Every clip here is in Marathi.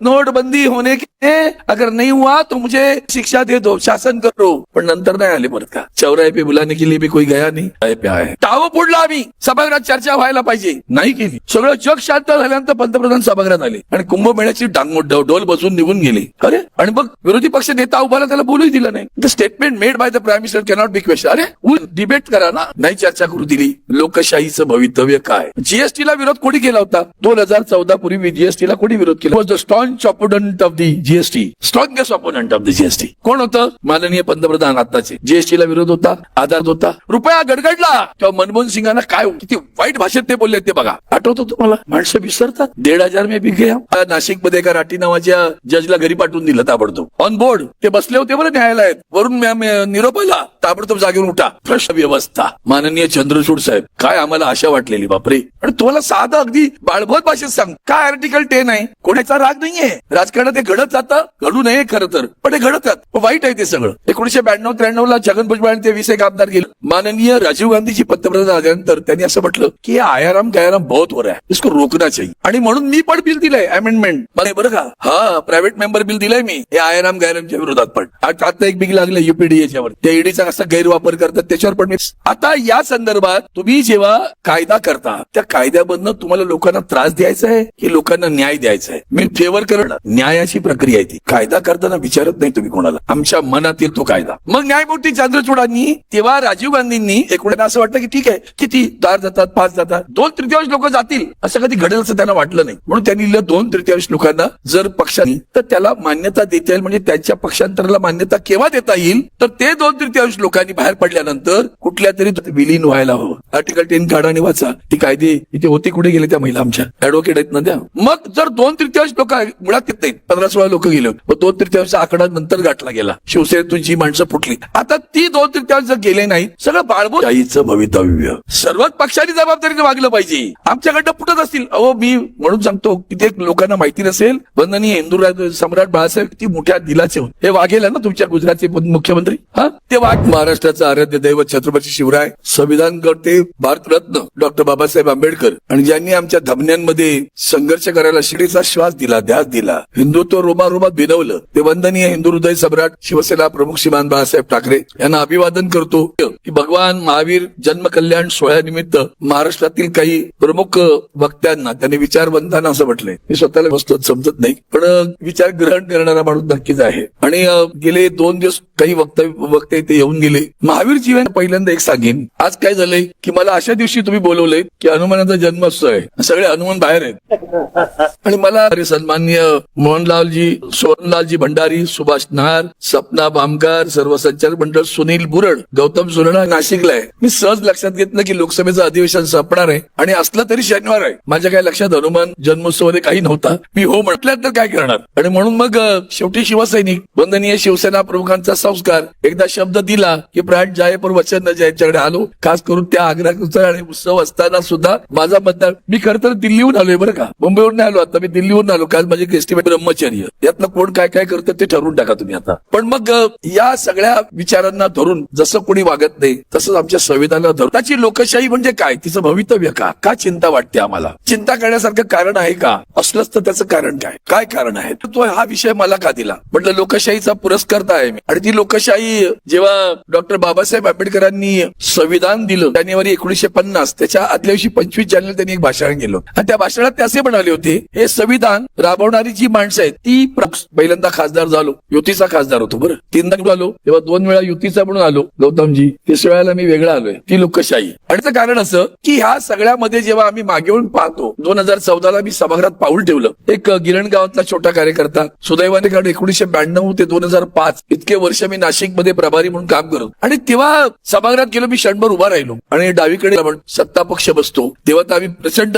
नोटबंदी होने के अगर नहीं हुआ तो मुझे शिक्षा दे दो शासन करो। पण नंतर नाही आले परत का। चौराहे पे बुलाने के लिए भी कोई गया नाही। पे आहे फोडला आम्ही सभागृहात चर्चा व्हायला पाहिजे। नाही केली। सगळं जग शांत झाल्यानंतर पंतप्रधान सभागृहात आले आणि कुंभमेळ्याची डांग डोल बसून निघून गेले. अरे आणि मग विरोधी पक्ष नेता उभारला त्याला बोलूही दिलं नाही. The statement made by the prime minister cannot be question अरे डिबेट करा ना. नाही चर्चा करू दिली. लोकशाहीचं भवितव्य काय? जीएसटीला विरोध कोणी केला होता? दोन हजार चौदा पूर्वी जीएसटीला कोणी विरोध केला? Staunch staunch opponent of the GST strongest opponent of the GST कोण होतं? माननीय पंतप्रधान आताचे जीएसटीला विरोध होता आधार होता. रुपया गडगडला. तेव्हा मनमोहन सिंगांना काय हो- किती वाईट भाषेत ते बोलले ते बघा. आठवतो तुम्हाला? माणसं विसरतात. दीड हजार मे बी नाशिकमध्ये एका राठी नावाच्या जजला घरी पाठवून दिलं ताबडतोब. ऑन बोर्ड ते बसले होते बरं न्यायालयात. वरून निरोप आला. ताबडतोब जागेवर उठा. प्रश्न व्यवस्था. माननीय चंद्रचूड साहेब काय आम्हाला आशा वाटलेली बापरे? आणि तुम्हाला साधं अगदी बाळभत भाषेत सांग. काय आर्टिकल टेन आहे? कोणाचा राग नाहीये? राजकारणात ते घडत जातं? घडू नये खरं तर. पण ते घडतात. वाईट आहे ते सगळं. एकोणीशे ब्याण्णव त्र्याण्णव ला छगन भुजबळ आणि ते वीस एक आमदार गेले. माननीय राजीव गांधीची पंतप्रधान झाल्यानंतर त्यांनी असं म्हटलं की हे आयाराम गयाराम बहुत हो रहा है इसको रोकना चाहिए. आणि म्हणून मी पण बिल दिलंय अमेंडमेंट मला बरं का? हा प्रायव्हेट मेंबर बिल दिलंय मी. हे आयाराम गयारामच्या विरोधात पण. आता एक बिल लागलं युपीडी याच्यावर त्या ईडीचा जास्त गैरवापर करतात त्याच्यावर पण मी आता या संदर्भात तुम्ही जेव्हा कायदा करता त्या कायद्यामधनं तुम्हाला लोकांना त्रास द्यायचा आहे की लोकांना न्याय द्यायचा आहे? मी फेवर करणं न्यायाची प्रक्रिया आहे ती. कायदा करताना विचारत नाही तुम्ही कोणाला. आमच्या मनातील तो कायदा. मग न्यायमूर्ती चंद्रचूडांनी तेव्हा राजीव गांधींनी एकूण असं वाटलं की ठीक आहे किती? चार जातात पाच जातात. दोन तृतीयांश लोक जातील. असं कधी घडेल असं त्यांना वाटलं नाही. म्हणून त्यांनी लिहिलं दोन तृतीयांश लोकांना जर पक्षाने तर त्याला मान्यता देता येईल. म्हणजे त्यांच्या पक्षांतराला मान्यता केव्हा देता येईल? तर ते दोन तृतीयांश लोकांनी बाहेर पडल्यानंतर कुठल्या तरी विलीन व्हायला हवं. आर्टिकल टेन काढा आणि वाचा. ती कायदे इथे होती कुठे गेले त्या महिला आमच्या? ऍडव्होकेट आहेत ना त्या? मग जर दोन तृतीयांश लोक मुळात येत नाहीत पंधरा सोळा लोक गेले. होते. मग दोन तृतीयांश आकडा नंतर गाठला गेला. शिवसेनेतून जी माणसं फुटली. आता ती दोन तृतीयांश जर गेले नाही सगळं बाळबो आईचं भवितव्य. सर्वच पक्षांनी जबाबदारीने वागलं पाहिजे. आमच्याकडनं फुटत असतील. अहो मी म्हणून सांगतो कित्येक लोकांना माहिती नसेल वंदनीय हिंदू सम्राट बाळासाहेब किती मोठ्या दिलाचे हे वाघेल ना तुमच्या गुजरातचे मुख्यमंत्री? हा? ते वाघ महाराष्ट्राचं आराध्य दैवत छत्रपती शिवराय संविधान करते भारतरत्न डॉक्टर बाबासाहेब आंबेडकर. आणि ज्यांनी आमच्या धमन्यांमध्ये संघर्ष करायला शिडीचा श्वास दिला ध्यास दिला. हिंदुत्व रोमारोमात भिनवलं ते वंदनीय हिंदू हृदय सम्राट शिवसेना प्रमुख श्रीमान बाळासाहेब ठाकरे यांना अभिवादन करतो की भगवान महावीर जन्म कल्याण सोहळ्यानिमित्त महाराष्ट्रातील काही प्रमुख वक्त्यांना त्यांनी विचारवंतांना असं म्हटलंय. मी स्वतःला वस्तू समजत नाही. पण विचार ग्रहण करणारा माणूस नक्कीच आहे. आणि गेले दोन दिवस काही वक्तव्य वक्ते ते येऊन गेले. महावीर जीवन पहिल्यांदा एक सांगेन. आज काय झालंय? की मला अशा दिवशी तुम्ही बोलवलंय की हनुमानाचा जन्मोत्सव आहे सगळे हनुमान बाहेर आहेत. आणि मला अरे सन्मान्य मोहनलालजी सोहनलालजी भंडारी सुभाष नार सपना बामकार सर्व संचालक मंडळ सुनील बुरड गौतम सुरणा नाशिकला आहे. मी सहज लक्षात घेतलं की लोकसभेचं अधिवेशन संपणार आहे आणि असलं तरी शनिवार आहे. माझ्या काय लक्षात हनुमान जन्मोत्सवमध्ये काही नव्हता. मी हो म्हटलं तर काय करणार? आणि म्हणून मग शेवटी शिवसैनिक वंदनीय शिवसेना प्रमुखांचा संस्कार. एकदा शब्द दिला की प्राण जाय पण वचन न जायच्याकडे आलो खास करून त्या आग्रहाचा आणि उत्सव असताना सुद्धा माझा मतदार मी खर तर दिल्लीहून आलोय बरं का? मुंबईवरून नाही आलो आता मी दिल्लीहून आलो. काल माझे एस्टिमेट ब्रह्मचर्य. यातनं कोण काय काय करतं ते ठरवून टाका तुम्ही आता. पण मग या सगळ्या विचारांना धरून जसं कोणी वागत नाही तसंच आमच्या संविधानाला धरून. त्याची लोकशाही म्हणजे काय? तिचं भवितव्य का? का चिंता वाटते आम्हाला? चिंता करण्यासारखं कारण आहे का? असलंच तर त्याचं कारण काय? काय कारण आहे? तर तो हा विषय मला का दिला? म्हटलं लोकशाहीचा पुरस्कार आहे मी. आणि ती लोकशाही जेव्हा डॉक्टर बाबासाहेब आंबेडकरांनी संविधान दिलं जानेवारी एकोणीशे पन्नास त्याच्या आदल्या दिवशी पंचवीस जानेवारी त्यांनी एक भाषण केलं. आणि त्या भाषणात ते असे म्हणाले होते हे संविधान राबवणारी जी माणसं आहेत ती पहिल्यांदा खासदार झालो युतीचा खासदार होतो बरं. तीनदा आलो? तेव्हा दोन वेळा युतीचा म्हणून आलो गौतमजी. तिसऱ्या वेळेला मी वेगळा आलोय ती लोकशाही. आणि त्याचं कारण असं की ह्या सगळ्यामध्ये जेव्हा आम्ही मागे येऊन पाहतो दोन हजार चौदाला मी सभागृहात पाऊल ठेवलं. एक गिरण गावातला छोटा कार्यकर्ता सुदैवाने कारण एकोणीशे ब्याण्णव ते दोन हजार पाच इतके वर्ष मी नाशिकमध्ये प्रभारी म्हणून काम करत. आणि तेव्हा सभागृहात गेलो मी क्षणभर उभा राहिलो. आणि डावीकडे आपण सत्ता पक्ष बसतो. तेव्हा तर आम्ही प्रचंड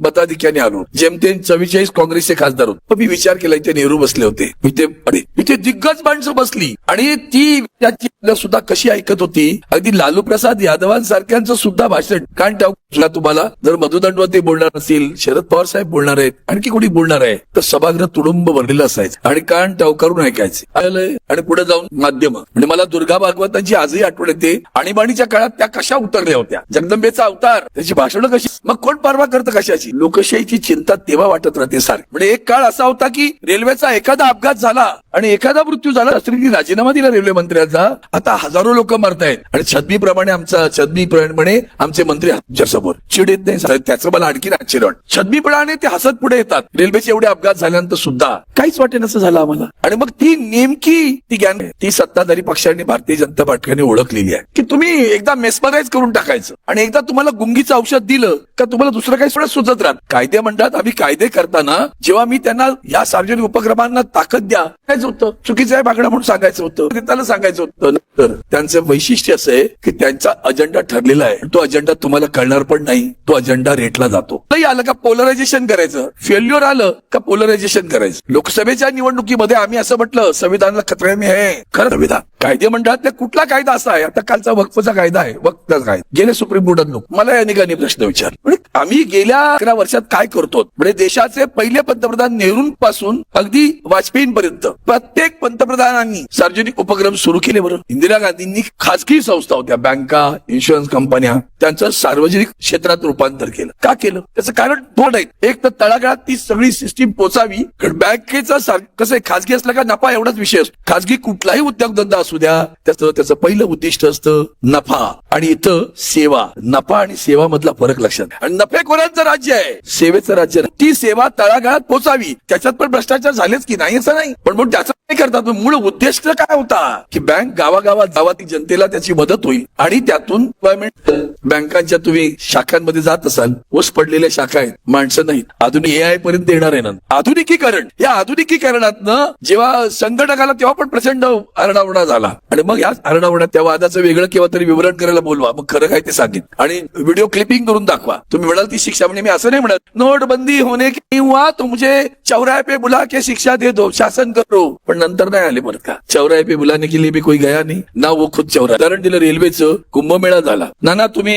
मताधिक्याने आलो. जेमतेम चव्वेचाळीस काँग्रेसचे खासदार होते. मी विचार केला इथे नेहरू बसले होते. इथे ते इथे दिग्गज माणसं बसली. आणि ती त्याची सुद्धा कशी ऐकत होती? अगदी लालू प्रसाद यादवांसारख्यांचं सुद्धा भाषण कारण त्या तुम्हाला जर मधुदंडवती बोलणार असतील शरद पवार साहेब बोलणार आहेत आणखी कोणी बोलणार आहे तर सभागृह तुडुंब भरलेलं असायचं. आणि कान टवकारून ऐकायचे. आलंय. आणि पुढे जाऊन माध्यम. म्हणजे मला दुर्गा भागवतांची आजही आठवण येते. आणीबाणीच्या काळात त्या कशा उतरल्या होत्या? जगदंबेचा अवतार. त्याची भाषणं कशी? मग कोण परवा करतं कशाची? लोकशाहीची चिंता तेव्हा वाटत राहते सारखी. म्हणजे एक काळ असा होता की रेल्वेचा एखादा अपघात झाला आणि एखादा मृत्यू झाला शास्त्रींनी राजीनामा दिला रेल्वे मंत्र्याचा. आता हजारो लोक मरतायत. आणि छदमीप्रमाणे आमचा छदमीप्रमाणे आमचे मंत्री आमच्या समोर चिड येत नाही त्याचं मला आणखी आश्चर्य वाटतं. छदमीपणाने ते हसत पुढे येतात. रेल्वेचे एवढे अपघात झाल्यानंतर सुद्धा काहीच वाटेन असं झालं आम्हाला. आणि मग ती नेमकी ती ज्ञान ती सत्ताधारी पक्षाने भारतीय जनता पार्टीने ओळखलेली आहे. की तुम्ही एकदा मेस्मराईज करून टाकायचं. आणि एकदा तुम्हाला गुंगीचं औषध दिलं का तुम्हाला दुसरं काही सुद्धा सुचत राहत कायदे म्हणतात आम्ही कायदे करताना जेव्हा मी त्यांना या सार्वजनिक उपक्रमांना ताकद द्या कायच होतं. चुकीचं आहे बागडा म्हणून सांगायचं होतं. त्याला सांगायचं होतं. तर त्यांचं वैशिष्ट्य असं आहे की त्यांचा अजेंडा ठरलेला आहे. तो अजेंडा तुम्हाला कळणार पण नाही तो अजेंडा रेटला जातो. नाही आलं का पोलरायझेशन करायचं? फेल्युअर आलं का पोलरायझेशन करायचं? लोकसभेच्या निवडणुकीमध्ये आम्ही असं म्हटलं संविधानाला खतऱ्याने में आहे. खरं संविधान. कायदे मंडळातला कुठला कायदा असा आहे? आता कालचा वक्फचा कायदा आहे. वक्फचा कायदा गेले सुप्रीम कोर्टात लोक मला या निघाने प्रश्न विचार. म्हणजे आम्ही गेल्या अकरा वर्षात काय करतो? म्हणजे देशाचे पहिले पंतप्रधान नेहरूंपासून अगदी वाजपेयींपर्यंत प्रत्येक पंतप्रधानांनी सार्वजनिक उपक्रम सुरू केले बरं. इंदिरा गांधींनी खासगी संस्था होत्या. बँका इन्शुरन्स कंपन्या त्यांचं सार्वजनिक क्षेत्रात रूपांतर केलं. का केलं? त्याचं कारण दोन आहे एक तर तळागाळात ती सगळी सिस्टीम पोचावी. कारण बँकेचं कसं आहे खासगी असलं का नफा एवढाच विषय असतो. खासगी कुठलाही उद्योगधंदा असू द्या त्याचं त्याचं पहिलं उद्दिष्ट असतं नफा. आणि इथं सेवा. नफा आणि सेवा मधला फरक लक्षात आणि नफेखोरांचं राज्य आहे. सेवेचं राज्य ती सेवा तळागाळात पोचावी. त्याच्यात पण भ्रष्टाचार झालेच की नाही असं नाही. पण मग त्याचं करतात? मूळ उद्देश काय होता? की बँक गावागावात गावातील जनतेला त्याची मदत होईल. आणि त्यातून बँकांच्या तुम्ही शाखांमध्ये जात असाल ओस पडलेल्या शाखा आहेत माणसं नाहीत. आधुनिक ए आय पर्यंत येणार आहे ना. आधुनिकीकरण. या आधुनिकीकरणातनं जेव्हा संघटक आला तेव्हा पण प्रचंड आरडाओरडा झाला. आणि मग या आरडाओरडा त्या वादाचं वेगळं किंवा तरी विवरण करायला बोलवा. मग खरं काय ते सांगेन. आणि व्हिडिओ क्लिपिंग करून दाखवा. तुम्ही म्हणाल ती शिक्षा म्हणजे मी असं नाही म्हणत. नोटबंदी होणे किंवा तुमचे हुआ चौराहे पे बुला के शिक्षा दे दो शासन करो. पण नंतर नाही आले बरं का. चौराहे पे बुलाने के लिए भी कोई गया नाही. ना वो खुद चौरा कारण दिलं रेल्वेचं कुंभमेळा झाला. ना ना तुम्ही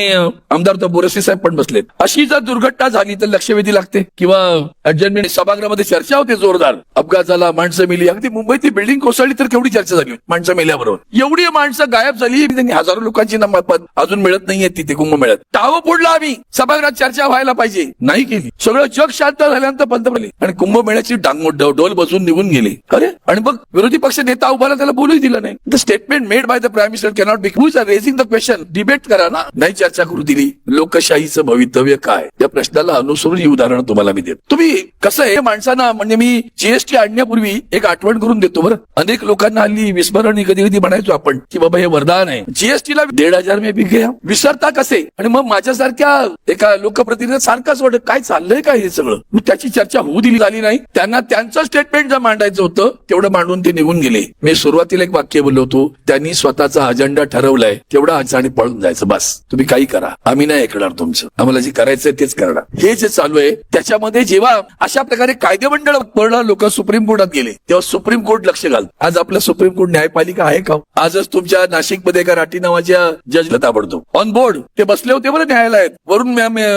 आमदार बोरसे साहेब पण बसलेत. अशी जर दुर्घटना झाली तर लक्षवेधी लागते. किंवा अडजमेंट सभागृहामध्ये चर्चा होते जोरदार. अपघात झाला माणसं मेली. अगदी मुंबईतली बिल्डिंग कोसळली तर केवढी चर्चा झाली? माणसं मेल्याबरोबर. एवढी माणसं गायब झाली त्यांनी हजारो लोकांची नंबर अजून मिळत नाहीये तिथे कुंभमेळ्यात टावं फोडला आम्ही. सभागृहात चर्चा व्हायला पाहिजे. नाही केली. सगळं जग शांत झाल्यानंतर पंतप्रधान आणि कुंभमेळ्याची डांगोट डोल बसून निघून गेले. अरे आणि मग विरोधी पक्ष नेता उभारला त्याला बोलूही दिलं नाही. The statement made by the prime minister cannot be raising the question debate करा ना. नाही चर्चा करू दिली. लोकशाहीचं भवितव्य काय? या प्रश्नाला अनुसरून ही उदाहरण तुम्हाला मी देतो. तुम्ही कसं आहे माणसांना म्हणजे मी जीएसटी आणण्यापूर्वी एक आठवण करून देतो बरं. अनेक लोकांना हल्ली विस्मरण कधी कधी म्हणायचो आपण की बाबा हे वरदान आहे. जीएसटीला दीड हजार मे बिक विसरता कसे? आणि मग माझ्यासारख्या एका लोकप्रतिनिधी सारखाच वाटत काय चाललंय काय हे सगळं? मग त्याची चर्चा होऊ दिली झाली नाही. त्यांना त्यांचं स्टेटमेंट जर मांडायचं होतं तेवढं मांडून ते निघून गेले. मी सुरुवातीला एक वाक्य बोललो होतो त्यांनी स्वतःचा अजेंडा ठरवलाय तेवढा आज आणि पळून जायचं बस. तुम्ही काही करा. आम्ही नाही ऐकणार तुमचं. आम्हाला जे करायचंय तेच करणार. हे जे चालू आहे त्याच्यामध्ये जेव्हा अशा प्रकारे कायदेमंडळ पूर्ण लोक सुप्रीम कोर्टात गेले तेव्हा सुप्रीम कोर्ट लक्ष घाल. आज आपलं सुप्रीम कोर्ट न्यायपालिका आहे का? आजच तुमच्या नाशिकमध्ये एका राठी नावाच्या जज ताबडतोब. ऑन बोर्ड ते बसले होते बरं न्यायालयात. वरून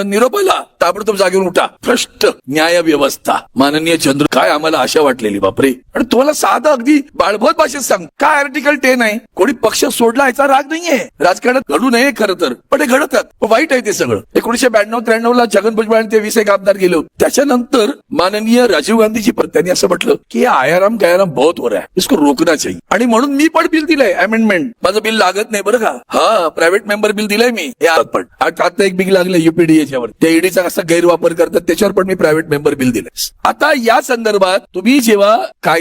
निरोप आला ताबडतोब जागेवर उठा. भ्रष्ट न्याय व्यवस्था माननीय चंद्र काय आम्हाला आशा वाटलेली बापरे. आणि तुम्हाला साधं अगदी बाळभत भाषेत सांग. काय आर्टिकल टेन आहे? कोणी पक्ष सोडला याचा राग नाहीये. राजकारणात घडू नये खरं तर पण हे घडतात. वाईट आहे ते सगळं. एकोणीशे ब्याण्णव त्र्याण्णव ला छगन भुजबळ आणि ते वीस एक आमदार गेले होते. त्याच्यानंतर माननीय राजीव गांधीजी पर- त्यांनी असं म्हटलं की आयाराम गयाराम बहुत हो वर आहे इसको रोकना चाहिए. आणि म्हणून मी पण बिल दिलंय अमेंडमेंट माझं बिल लागत नाही बरं का. हा प्रायव्हेट मेंबर बिल दिलंय मी. हे पण. आता एक बिल लागलं युपीडीएच्यावर त्या ईडीचा कसा गैरवापर करतात त्याच्यावर पण मी प्रायव्हेट मेंबर बिल दिलंय. आता या संदर्भात तुम्ही जेव्हा काय